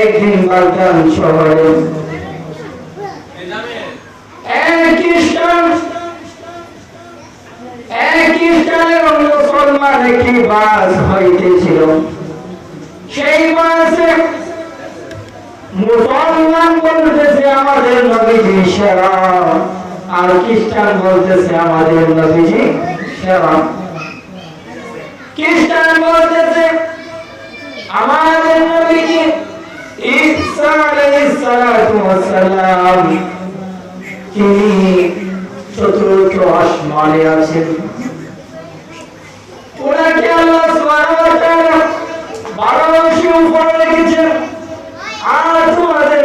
একদিন বাগদান শহরে। খ্রিস্টান বলতেছে আমাদের নবীজি সেরা। বলতেছে আমাদের খ্রিস্টান বলতেছে আমাদের নবীজি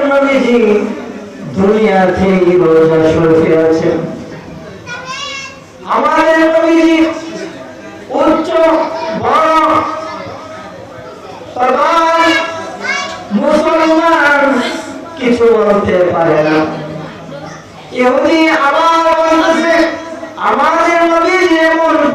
নবীজি দুনিয়াতে রোজা শরীফে আছেন আমাদের নবীজি উচ্চ বড় তখন মুসলমান কিছু বলতে পারে না ইহুদি আবার বলতেছে আমাদের নবী যেমন পাহাড়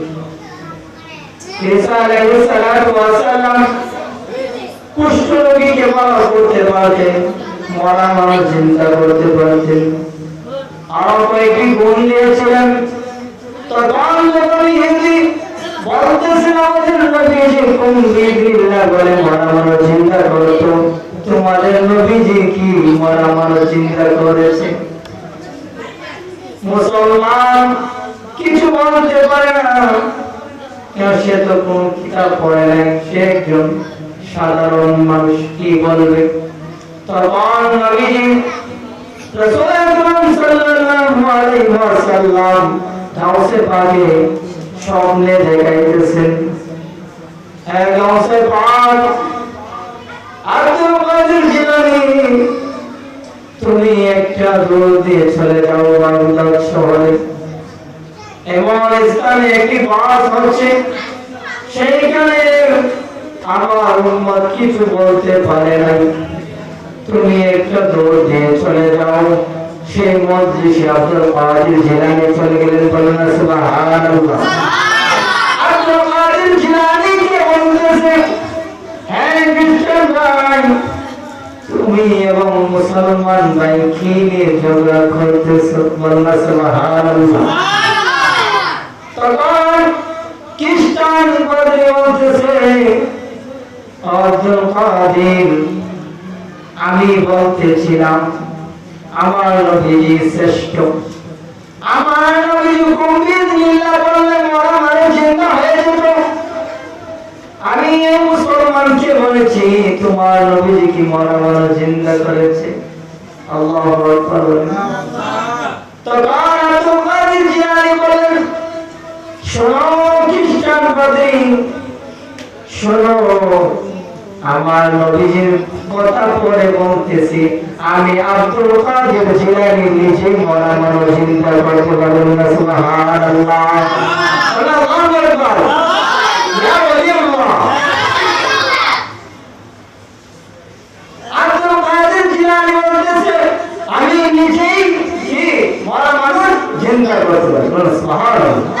ঈসা আলাইহিস সালাম কুষ্ঠ রোগীকে ভালো করতে পারতেন মরা মানুষ চিন্তা করতে পারতেন আরও কয়েকটি গুণ দিয়েছিলেন তখন যখন হিন্দি বলতেছেন আমাদের নবী যে কোন বিদিল্লাহ বলে মরা মানুষ চিন্তা করতো তোমাদের নবীজি কি মরা মানুষ চিন্তা করেছে মুসলমান কিছু বলতে পারে না কেন সে তো কোন কিতাব পড়ে নাই, সে একজন সাধারণ মানুষ, কি বলবে? স্বপ্নে দেখাইতেছেন। জিলানী, তুমি একটা দৌড় দিয়ে চলে যাও বাগদাদ শহরে। এমন স্থানে একটি বাস হচ্ছে। সেইখানে আমার উম্মত কিছু বলতে পারে নাই তুমি একটা দৌড় দিয়ে চলে যাও। সেই মজলিসে আব্দুল কাদের জিলানী চলে গেলেন বলেন না সুবহানাল্লাহ। জিলানী কে বলতেছে হ্যাঁ ভাই তুমি এবং মুসলমান ভাই কি নিয়ে ঝগড়া করতেছো? বলনা সুবহানাল্লাহ তখন খ্রিস্টান বলে বলতেছে আব্দুল কাদের আমি বলতেছিলাম আমার নবীজি শ্রেষ্ঠ। আমার নবীজি নীলা বললে মরা মানে জিন্দা হয়ে যেত। আমি এই মুসলমানকে বলেছি তোমার নবীজি কি মরা মরা জিন্দা করেছে? আল্লাহ আকবার বলেন। শোনো পাদ্রী শোনো, আমার নবীজির কথা পরে বলতেছি। আমি আব্দুল কাদের জিলানী নিজে মরা মরা চিন্তা করতে পারবেন না, সুবহানাল্লাহ। আমি নিজেই মরা মানুষ জিন্দা করতে পারি সুবহানাল্লাহ।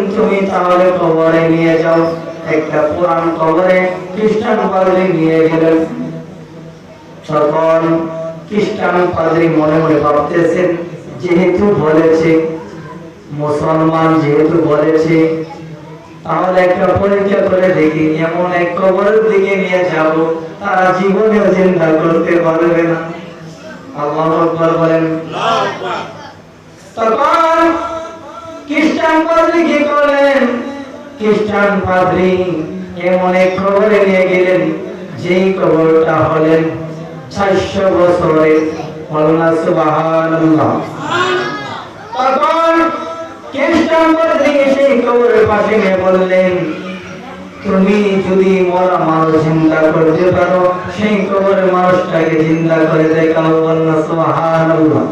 তুমি তাহলে কবরে নিয়ে যাও। একটা পুরান কবরে খ্রিস্টান পাদ্রী নিয়ে গেলেন। তখন খ্রিস্টান পাদ্রী মনে মনে ভাবতেছেন যেহেতু বলেছে মুসলমান যেহেতু বলেছে তাহলে একটা পরীক্ষা করে দেখি এমন এক কবরের দিকে নিয়ে যাব তারা জীবনেও চিন্তা করতে পারবে না। আল্লাহ বলেন। তখন খ্রিস্টান পাদ্রী কি করলেন? খ্রিস্টান পাদ্রী এমন এক কবরে নিয়ে গেলেন? যেই কবরটা হলেন চারশো বছরের বলনা সুবহানাল্লাহ। তখন খ্রিস্টান পাদ্রী সেই কবরের পাশে নিয়ে বললেন তুমি যদি মরা মানুষ চিন্তা করতে পারো সেই কবরের মানুষটাকে চিন্তা করে দেখাও বলনা সুবহানাল্লাহ।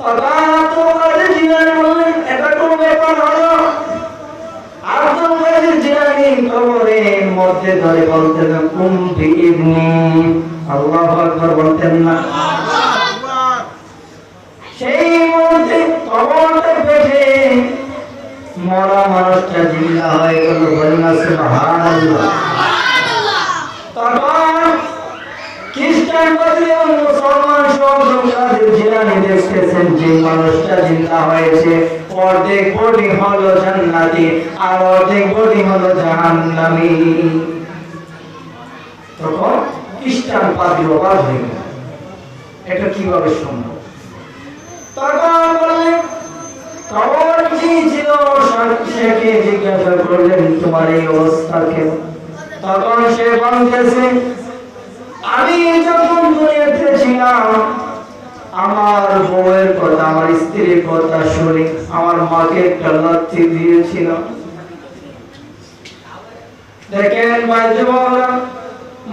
তখন তোমার জীবন বললেন এটা কোন ব্যাপার হলো আব্দুল কাদের কবরের মধ্যে ধরে বলতেন কুম বলতেন না। সেই মুহূর্তে কবরটা পেটে মরা হয়ে তখন খ্রিস্টান বদলে এবং মুসলমান সব লোকেদের জিলানি দেখতেছেন যে মানুষটা জিন্দা হয়েছে। অর্ধেক বডি হলো জান্নাতি, আর অর্ধেক বডি হলো জাহান্নামী। তখন খ্রিস্টান পাদ্রী অবাক হয়ে গেল। এটা কীভাবে সম্ভব? তখন বললেন কবর কি ছিল? সাক্ষীকে জিজ্ঞাসা করলেন, তোমার এই অবস্থা কেন? তখন সে বলতেছে আমি যখন দুনিয়াতে ছিলাম আমার বউয়ের কথা, আমার স্ত্রীর কথা শুনে আমার মাকে একটা লাথি দিয়েছিলাম দেখেন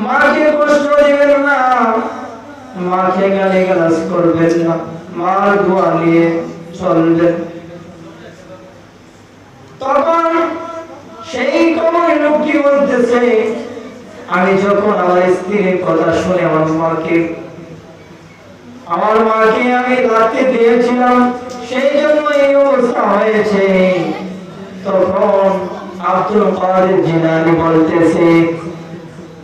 মাকে কষ্ট দিবেন না। মাকে গালি গালাজ করবেন না। মার দোয়া নিয়ে চলবেন। তখন সেই কবরের লোকটি বলতেছে আমি যখন আমার স্ত্রীর কথা শুনে আমার মাকে আমার মাকে আমি রাখতে দিয়েছিলাম, সেই জন্য এই অবস্থা হয়েছে। তখন আব্দুল কাদের জিলানি বলতেছে,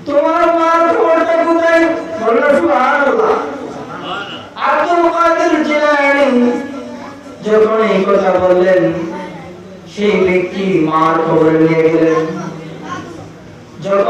তোমার মার খবরটা কোথায়? বলল, সুবহানাল্লাহ। আব্দুল কাদের জিলানি যখন এই কথা বললেন, সেই ব্যক্তি মার খবর নিয়ে গেলেন।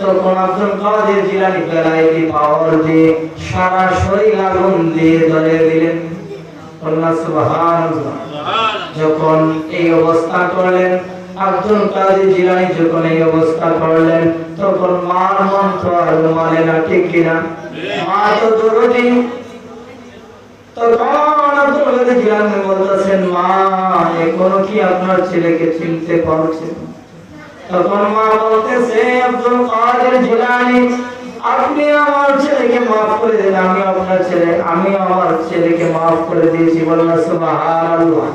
তখন আব্দুল কাদের জিলানি বেলায়েতি পাওয়ার দিয়ে সারা শরীর আগুন দিয়ে ধরে দিলেন? আল্লাহ সুবহানাল্লাহ। যখন এই অবস্থা করলেন আব্দুল কাদের জিলানি যখন এই অবস্থা করলেন তখন মার মন তো আর মানে না ঠিক কিনা? মা তো দরদি তখন আব্দুল কাদের জিলানি বলতেছেন মা এখনও কি আপনার ছেলেকে চিনতে পারছেন? তখন মা বলতেছে, আব্দুল কাদের জিলানি, আপনি আমার ছেলেকে মাফ করে দিন। আমি আপনার ছেলে, আমি আমার ছেলেকে মাফ করে দিয়েছি। বললাম সুবহানাল্লাহ।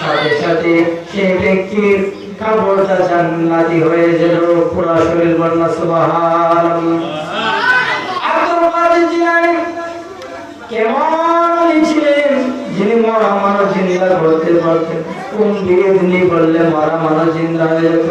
সাথে সাথে সেই ব্যক্তির কাপড়টা জান্নাতি হয়ে গেল, পুরো শরীর বললাম সুবহানাল্লাহ। আব্দুল কাদের জিলানি কেমন ছিলেন? যিনি মরা মানুষ জিন্দা করতে পারতেন। কোন দিয়ে তিনি বললে, মরা মানুষ জিন্দা হয়ে যেত।